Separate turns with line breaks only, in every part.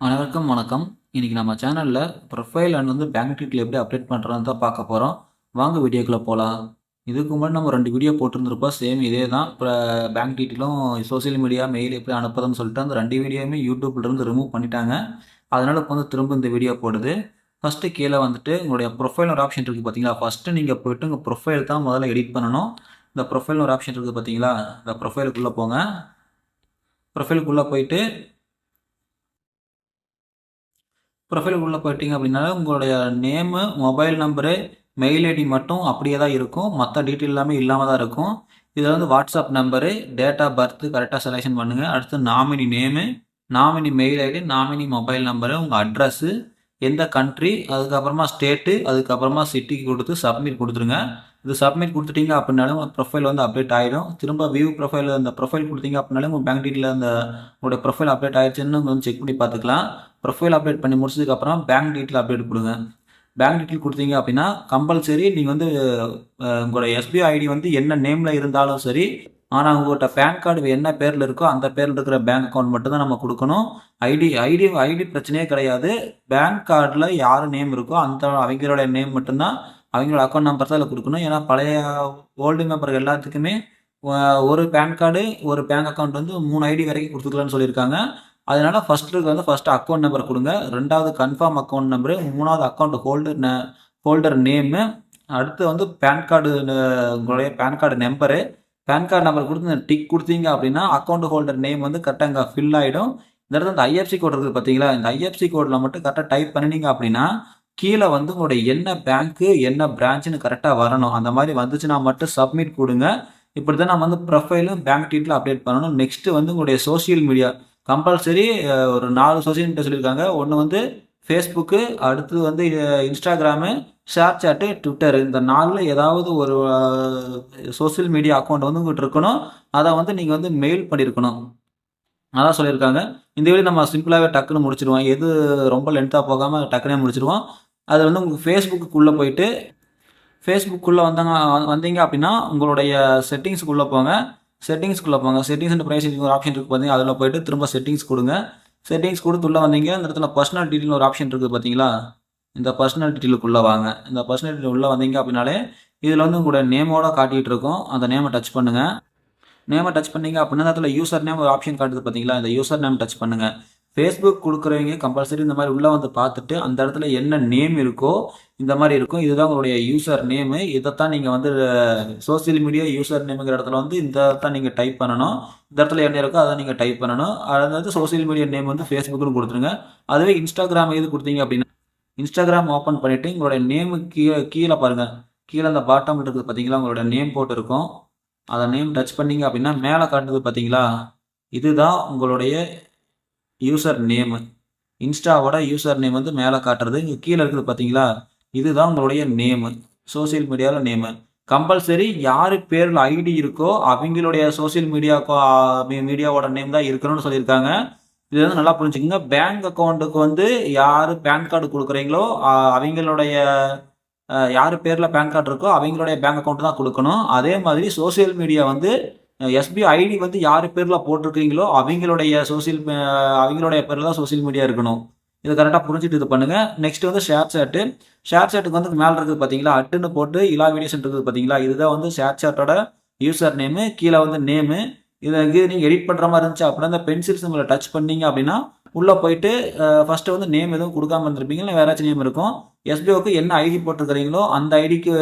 அனைவருக்கும் வணக்கம். இன்றைக்கி நம்ம சேனலில் ப்ரொஃபைல் அண்ட் வந்து பேங்க் டீட்டில் எப்படி அப்டேட் பண்ணுறதுன்னு தான் பார்க்க போகிறோம் வாங்க வீடியோக்குள்ளே போகலாம் இதுக்கு முன்னாடி நம்ம ரெண்டு வீடியோ போட்டிருந்திருப்போம். சேம் இதே தான். இப்போ பேங்க் டீட்டெயிலும் சோஷியல் மீடியா மெயில் எப்படி அனுப்புறதுன்னு சொல்லிட்டு அந்த ரெண்டு வீடியோவுமே யூடியூப்லேருந்து ரிமூவ் பண்ணிட்டாங்க. அதனால் இப்போ வந்து திரும்ப இந்த வீடியோ போடுது. ஃபஸ்ட்டு கீழே வந்துட்டு உங்களுடைய ப்ரொஃபைல் ஒரு ஆப்ஷன் இருக்குது பார்த்தீங்களா ஃபஸ்ட்டு நீங்கள் போய்ட்டு உங்கள் ப்ரொஃபைல் தான் முதல்ல எடிட் பண்ணணும். இந்த ப்ரொஃபைல் ஒரு ஆப்ஷன் இருக்குது பார்த்தீங்களா இந்த ப்ரொஃபைலுக்குள்ளே போங்க. ப்ரொஃபைலுக்குள்ளே போயிட்டு ப்ரொஃபைல் உள்ளே போயிட்டீங்க அப்படின்னா உங்களுடைய name mobile number mail ID மட்டும் அப்படியே தான் இருக்கும். மற்ற டீட்டெயில் எல்லாமே இல்லாமல் தான் இருக்கும். இதில் வந்து WhatsApp number date of birth கரெக்டாக செலெக்ஷன் பண்ணுங்கள் அடுத்து nominee name nominee mail ID nominee mobile number உங்கள் அட்ரஸ்ஸு எந்த கண்ட்ரி அதுக்கப்புறமா ஸ்டேட்டு அதுக்கப்புறமா சிட்டிக்கு கொடுத்து சப்மிட் கொடுத்துருங்க. இது சப்மிட் கொடுத்துட்டீங்க அப்படின்னாலும் உங்கள் ப்ரொஃபைல் வந்து அப்டேட் ஆகிடும் திரும்ப வியூ ப்ரொஃபைல் அந்த ப்ரொஃபைல் கொடுத்தீங்க அப்படின்னாலும் உங்கள் பேங்க் டீட்டெயில் அந்த உங்களுடைய ப்ரொஃபைல் அப்டேட் ஆயிடுச்சுன்னு வந்து செக் பண்ணி பார்த்துக்கலாம். ப்ரொஃபைல் அப்டேட் பண்ணி முடிச்சதுக்கப்புறம் பேங்க் டீட்டெயில் அப்டேட் கொடுங்க. பேங்க் டீட்டெயில் கொடுத்தீங்க அப்படின்னா கம்பல்சரி நீங்கள் வந்து உங்களோட எஸ்பிஐ ஐடி வந்து என்ன நேமில் இருந்தாலும் சரி ஆனால் உங்கள்கிட்ட பேன் கார்டு என்ன பேரில் இருக்கோ அந்த பேரில் இருக்கிற பேங்க் அக்கௌண்ட் மட்டும் தான் நம்ம கொடுக்கணும். ஐடி ஐடி ஐடி பிரச்சனையே கிடையாது. பேங்க் கார்டில் யார் நேம் இருக்கோ அந்த அவங்களோட நேம் மட்டும்தான் அவங்களோட அக்கௌண்ட் நம்பர் தான் அதில் கொடுக்கணும். ஏன்னா பழைய ஓல்டு மெம்பர் எல்லாத்துக்குமே ஒரு பேன் கார்டு ஒரு பேங்க் அக்கௌண்ட் வந்து மூணு ஐடி வரைக்கும் கொடுத்துக்கலாம்னு சொல்லியிருக்காங்க. அதனால ஃபஸ்ட்டு வந்து ஃபஸ்ட்டு அக்கௌண்ட் நம்பர் கொடுங்க. ரெண்டாவது கன்ஃபார்ம் அக்கௌண்ட் நம்பரு மூணாவது அக்கௌண்ட் ஹோல்டர் ஹோல்டர் நேமு அடுத்து வந்து பேன் கார்டு உங்களுடைய PAN card number PAN card number கொடுத்து டிக் கொடுத்தீங்க அப்படின்னா அக்கௌண்ட் ஹோல்டர் நேம் வந்து கரெக்டாக இங்கே ஃபில் ஆகிடும் இந்த இடத்துல இந்த ஐஎஃப்சி கோட் இருக்குது பார்த்தீங்களா இந்த ஐஎஃப்சி கோடில் மட்டும் கரெக்டாக டைப் பண்ணினீங்க அப்படின்னா கீழே வந்து உங்களுடைய என்ன பேங்க்கு என்ன பிரான்ச்சுன்னு கரெக்டாக வரணும். அந்த மாதிரி வந்துச்சுன்னா மட்டும் சப்மிட் கொடுங்க. இப்படி தான் நம்ம வந்து ப்ரொஃபைலும் பேங்க் டீட்டெயில் அப்டேட் பண்ணணும். நெக்ஸ்ட்டு வந்து உங்களுடைய சோஷியல் மீடியா கம்பல்சரி ஒரு நாலு சோஷியல் மீடியா சொல்லியிருக்காங்க. ஒன்று வந்து ஃபேஸ்புக்கு அடுத்தது வந்து இன்ஸ்டாகிராமு ஷேர் சாட்டு ட்விட்டர் இந்த நாளில் ஏதாவது ஒரு சோஷியல் மீடியா அக்கௌண்ட் வந்து உங்கள்கிட்ட இருக்கணும். அதை வந்து நீங்கள் வந்து மெயில் பண்ணியிருக்கணும். அதான் சொல்லியிருக்காங்க. இந்த வீடியோ நம்ம சிம்பிளாகவே டக்குன்னு முடிச்சிடுவோம். எது ரொம்ப லென்த்தாக போகாமல் டக்குனே முடிச்சிடுவோம். அது வந்து உங்களுக்கு ஃபேஸ்புக்குள்ளே போயிட்டு ஃபேஸ்புக்குள்ளே வந்தாங்க வந்தீங்க அப்படின்னா உங்களுடைய செட்டிங்ஸ்க்குள்ளே போங்க. செட்டிங்ஸ்க்குள்ளே போங்க. செட்டிங்ஸ் அண்ட் ப்ரைஸ் ஒரு ஆப்ஷன் இருக்குது பார்த்தீங்கன்னா அதில் போயிட்டு திரும்ப செட்டிங்ஸ் கொடுங்க. செட்டிங்ஸ் கொடுத்து உள்ளே வந்தீங்க அந்த இடத்துல பர்சனல் டீட்டெயில் ஒரு ஆப்ஷன் இருக்குது பார்த்தீங்களா இந்த பர்சனல் டீட்டெயிலுக்குள்ளே வாங்க. இந்த பர்சனல் டீட்டெயில் உள்ளே வந்தீங்க அப்படின்னாலே இதில் வந்து உங்களோட நேமோட காட்டிகிட்டு இருக்கும். அந்த நேமை டச் பண்ணுங்கள் நேமை டச் பண்ணீங்க அப்படின்னா இந்த இடத்துல யூசர் நேம் ஒரு ஆப்ஷன் காட்டுது பார்த்தீங்களா இந்த யூசர் நேம் டச் பண்ணுங்கள் ஃபேஸ்புக் கொடுக்குறவங்க கம்பல்சரி இந்த மாதிரி உள்ளே வந்து பார்த்துட்டு அந்த இடத்துல என்ன நேம் இருக்கோ இந்த மாதிரி இருக்கும். இதுதான் உங்களுடைய யூசர் நேமு இதைத்தான் நீங்கள் வந்து சோஷியல் மீடியா யூசர் நேமுங்கிற இடத்துல வந்து இந்த தான் நீங்கள் டைப் பண்ணணும். இந்த இடத்துல என்ன இருக்கோ அதை நீங்கள் டைப் பண்ணணும். அதாவது சோஷியல் மீடியா நேம் வந்து ஃபேஸ்புக்குன்னு கொடுத்துருங்க. அதுவே இன்ஸ்டாகிராம் எது கொடுத்தீங்க அப்படின்னா இன்ஸ்டாகிராம் ஓப்பன் பண்ணிவிட்டு உங்களுடைய நேமு கீழே கீழே பாருங்கள் கீழே அந்த பாட்டம் இருக்குது பார்த்தீங்களா உங்களோட நேம் போட்டு இருக்கும் அதை நேம் டச் பண்ணிங்க அப்படின்னா மேலே காட்டுது பார்த்தீங்களா இதுதான் உங்களுடைய யூசர் நேமு இன்ஸ்டாவோட யூசர் நேம் வந்து மேலே காட்டுறது. இங்கே கீழே இருக்குது பார்த்தீங்களா இதுதான் உங்களுடைய நேமு சோஷியல் மீடியாவில் நேமு கம்பல்சரி யார் பேரில் ஐடி இருக்கோ அவங்களுடைய சோஷியல் மீடியா மீடியாவோட நேம் தான் இருக்கணும்னு சொல்லியிருக்காங்க. இது வந்து நல்லா புரிஞ்சுக்கோங்க. பேங்க் அக்கௌண்ட்டுக்கு வந்து யார் பேன் கார்டு கொடுக்குறீங்களோ அவங்களுடைய யார் பேரில் பேன் கார்டு இருக்கோ அவங்களுடைய பேங்க் அக்கௌண்ட் தான் கொடுக்கணும். அதே மாதிரி சோஷியல் மீடியா வந்து எஸ்பிஐ ஐடி வந்து யார் பேரில் போட்டிருக்கீங்களோ அவங்களுடைய சோஷியல் அவங்களுடைய பேரில் தான் சோஷியல் மீடியா இருக்கணும். இது கரெக்டாக புரிஞ்சுட்டு இது பண்ணுங்கள் நெக்ஸ்ட் வந்து ஷேர் சேட்டு ஷேர் சேட்டுக்கு வந்து மேலே இருக்குது பார்த்தீங்களா அட்டுன்னு போட்டு இலா வீடியோஸ் இருக்குது பார்த்தீங்களா இதுதான் வந்து ஷேர் சேட்டோட யூசர் நேமு கீழே வந்து நேமு இதை இது நீங்கள் எடிட் பண்ணுற மாதிரி இருந்துச்சு அப்படின்னா இந்த பென்சில் சிம்பிளை டச் பண்ணீங்க அப்படின்னா உள்ளே போயிட்டு ஃபஸ்ட்டு வந்து நேம் எதுவும் கொடுக்காம இருந்திருப்பீங்க. இல்லை வேறாச்சும் நேம் இருக்கும். எஸ்பிஓக்கு என்ன ஐடி போட்டிருக்கிறீங்களோ அந்த ஐடிக்கு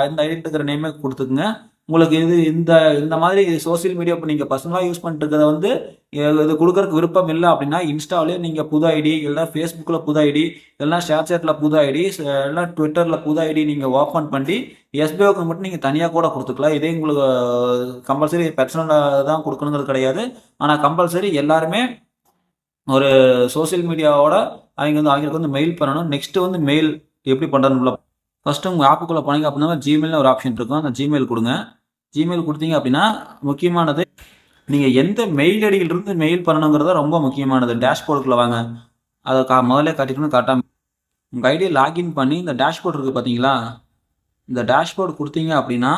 அந்த ஐடி இருக்கிற நேமே கொடுத்துக்குங்க. உங்களுக்கு இது இந்த இந்த மாதிரி சோஷியல் மீடியா இப்போ நீங்கள் பர்சனலாக யூஸ் பண்ணிட்டு வந்து இது இது விருப்பம் இல்லை அப்படின்னா இன்ஸ்டாவிலே நீங்கள் புது ஐடி இல்லைனா ஃபேஸ்புக்கில் புது ஐடி இல்லைனா ஷேர் சேட்டில் புது ஐடி இல்லைனா ட்விட்டரில் புது ஐடி நீங்கள் ஓப்பன் பண்ணி எஸ்பிஓக்கு மட்டும் நீங்கள் தனியாக கூட கொடுத்துக்கலாம். இதே உங்களுக்கு கம்பல்சரி பர்சனலாக தான் கொடுக்கணுங்கிறது கிடையாது. ஆனால் கம்பல்சரி எல்லாருமே ஒரு சோஷியல் மீடியாவோட அவங்க வந்து அவங்களுக்கு வந்து மெயில் பண்ணணும். நெக்ஸ்ட்டு வந்து மெயில் எப்படி பண்ணுறதுன்னு ஃபஸ்ட்டு உங்கள் ஆப்புக்குள்ளே போனீங்க அப்படின்னா ஜிமெயில்னு ஒரு ஆப்ஷன் இருக்கும். அந்த ஜிமெயில் கொடுங்க. ஜிமெயில் கொடுத்தீங்க அப்படின்னா முக்கியமானது நீங்கள் எந்த மெயில் ஐடியிலிருந்து மெயில் பண்ணணுங்கிறத ரொம்ப முக்கியமானது. டேஷ்போர்டுக்குள்ளே வாங்க. அதை கா முதல்ல காட்டிக்கணும் காட்டாம. உங்கள் ஐடியை லாகின் பண்ணி இந்த டேஷ்போர்ட் இருக்குது பார்த்தீங்களா இந்த டேஷ்போர்டு கொடுத்தீங்க அப்படின்னா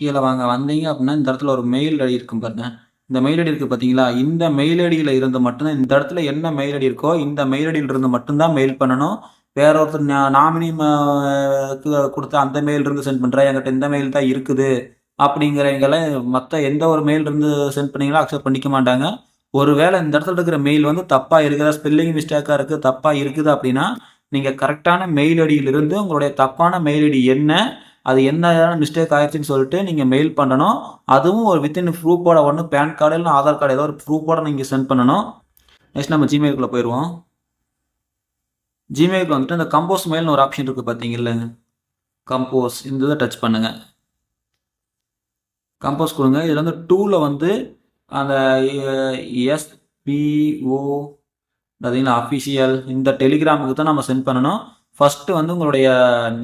கீழே வாங்க. வந்தீங்க அப்படின்னா இந்த இடத்துல ஒரு மெயில் ஐடி இருக்கும் பாருங்க. இந்த மெயில் ஐடி இருக்குது பார்த்தீங்களா இந்த மெயில் ஐடியில் இருந்து மட்டும்தான் இந்த இடத்துல என்ன மெயில் ஐடி இருக்கோ இந்த மெயில் ஐடியில் இருந்து மட்டும்தான் மெயில் பண்ணணும். வேற ஒருத்தர் நாமினி கொடுத்த அந்த மெயில் இருந்து சென்ட் பண்ணுறேன் என்கிட்ட இந்த மெயில் தான் இருக்குது அப்படிங்கிறவங்கள மற்ற எந்த ஒரு மெயில் இருந்து சென்ட் பண்ணீங்களோ அக்செப்ட் பண்ணிக்க மாட்டாங்க. ஒருவேளை இந்த இடத்துல இருக்கிற மெயில் வந்து தப்பாக இருக்குதா ஸ்பெல்லிங் மிஸ்டேக்காக இருக்குது தப்பாக இருக்குது அப்படின்னா நீங்கள் கரெக்டான மெயில் ஐடியிலிருந்து உங்களுடைய தப்பான மெயில் ஐடி என்ன அது என்ன மிஸ்டேக் ஆயிடுச்சுன்னு சொல்லிட்டு நீங்கள் மெயில் பண்ணணும். அதுவும் ஒரு வித்தின் ப்ரூஃபோட ஒன்று பேன் கார்டு இல்லை ஆதார் கார்டு ஏதோ ஒரு ப்ரூஃபோட நீங்கள் சென்ட் பண்ணணும். நெக்ஸ்ட் நம்ம ஜிமெயிலுக்குள்ளே போயிடுவோம். ஜிமெயிலுக்கு வந்துட்டு இந்த கம்போஸ் மெயில்னு ஒரு ஆப்ஷன் இருக்குது பார்த்தீங்கல்ல கம்போஸ் இந்த இதை டச் பண்ணுங்கள் கம்போஸ் கொடுங்க. இதில் வந்து டூவில் வந்து அந்த எஸ்பிஓ பார்த்தீங்கன்னா அஃபிஷியல் இந்த டெலிகிராமுக்கு தான் நம்ம சென்ட் பண்ணணும். ஃபஸ்ட்டு வந்து உங்களுடைய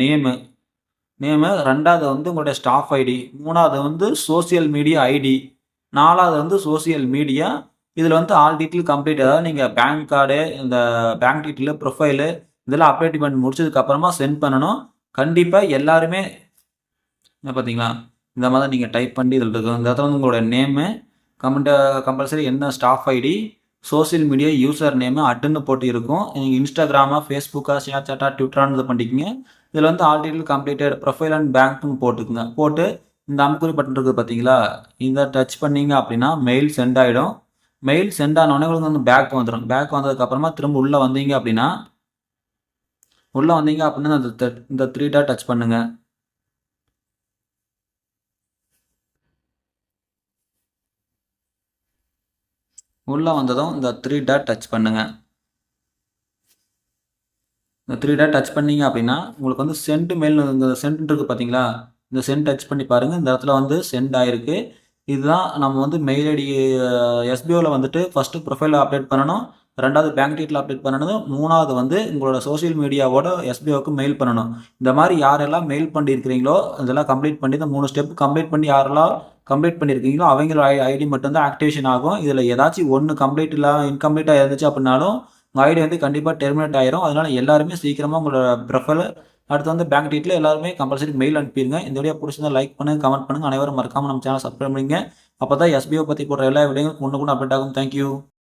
நேமு நேமு ரெண்டாவது வந்து உங்களுடைய ஸ்டாஃப் ஐடி மூணாவது வந்து சோசியல் மீடியா ஐடி நாலாவது வந்து சோசியல் மீடியா இதில் வந்து ஆல் டீட்டெயில் கம்ப்ளீட் அதாவது நீங்கள் பேங்க் கார்டு இந்த பேங்க் டீட்டெயிலு ப்ரொஃபைலு இதெல்லாம் அப்டேட் பண்ணி முடிச்சதுக்கப்புறமா சென்ட் பண்ணணும். கண்டிப்பாக எல்லாருமே என்ன பார்த்தீங்களா இந்த மாதிரி தான் நீங்கள் டைப் பண்ணி இதில் இருக்கும் இந்த இடத்துல வந்து உங்களோட நேமு கமெண்ட் கம்பல்சரி என்ன staff ID social media user name அட்டுன்னு போட்டு இருக்கும். நீங்கள் இன்ஸ்டாகிராமா ஃபேஸ்புக்கா ஷேர் சாட்டா ட்விட்டரானு இது பண்ணிக்கிங்க. இதில் வந்து ஆல்ரெடி கம்ப்ளீட்டட் ப்ரொஃபைல் அண்ட் பேங்க்னு போட்டுக்குங்க. போட்டு இந்த அமுக்குறி பட்டன் இருக்குது பார்த்தீங்களா இந்த டச் பண்ணீங்க அப்படின்னா மெயில் சென்ட் ஆகிடும் மெயில் சென்ட் ஆனோடனே உங்களுக்கு வந்து பேக் வந்துடும் பேக் வந்ததுக்கப்புறமா திரும்ப உள்ளே வந்தீங்க அப்படின்னா உள்ளே வந்தீங்க அப்படின்னா இந்த இந்த த்ரீ டாட் டச் பண்ணுங்க. உள்ளே வந்ததும் இந்த த்ரீ டாட் டச் பண்ணுங்க. இந்த த்ரீ டாட் டச் பண்ணீங்க அப்படின்னா உங்களுக்கு வந்து சென்ட் மெயில் இந்த சென்ட் இருக்குது பார்த்தீங்களா இந்த சென்ட் டச் பண்ணி பாருங்கள் இந்த இடத்துல வந்து சென்ட் ஆகிருக்கு இதுதான் நம்ம வந்து மெயில் ஐடி எஸ்பிஓவில் வந்துட்டு ஃபஸ்ட்டு ப்ரொஃபைலை அப்டேட் பண்ணணும் ரெண்டாவது பேங்க் டீட்டில் அப்டேட் பண்ணணும் மூணாவது வந்து உங்களோட சோஷியல் மீடியாவோட எஸ்பிஓக்கு மெயில் பண்ணணும். இந்த மாதிரி யாரெல்லாம் மெயில் பண்ணியிருக்கிறீங்களோ இதெல்லாம் கம்ப்ளீட் பண்ணி இந்த மூணு ஸ்டெப் கம்ப்ளீட் பண்ணி யாரெல்லாம் கம்ப்ளீட் பண்ணியிருக்கீங்களோ அவங்களோட ஐடி மட்டும்தான் ஆக்டிவேஷன் ஆகும். இதில் ஏதாச்சும் ஒன்று கம்ப்ளீட் இல்லாமல் இன்கம்ப்ளீட்டாக இருந்துச்சு அப்படின்னாலும் உங்கள் ஐடி வந்து கண்டிப்பாக டெர்மினேட் ஆயிரும். அதனால எல்லாருமே சீக்கிரமாக உங்களோட ப்ரொஃபைல் அடுத்து வந்து பேங்க் டீட்டில் எல்லாருமே கம்பல்சரி மெயில் அனுப்பிடுங்க. இந்த வீடியோ பிடிச்சிருந்தா லைக் பண்ணுங்க கமெண்ட் பண்ணுங்க. அனைவரும் மறக்காம நம்ம சேனல் சப்ஸ்கிரைப் பண்ணுங்க அப்போ தான் எஸ்பிஓ பற்றி போடுற எல்லா வீடியோவும் ஒன்று கூட அப்டேட் ஆகும். தேங்க்யூ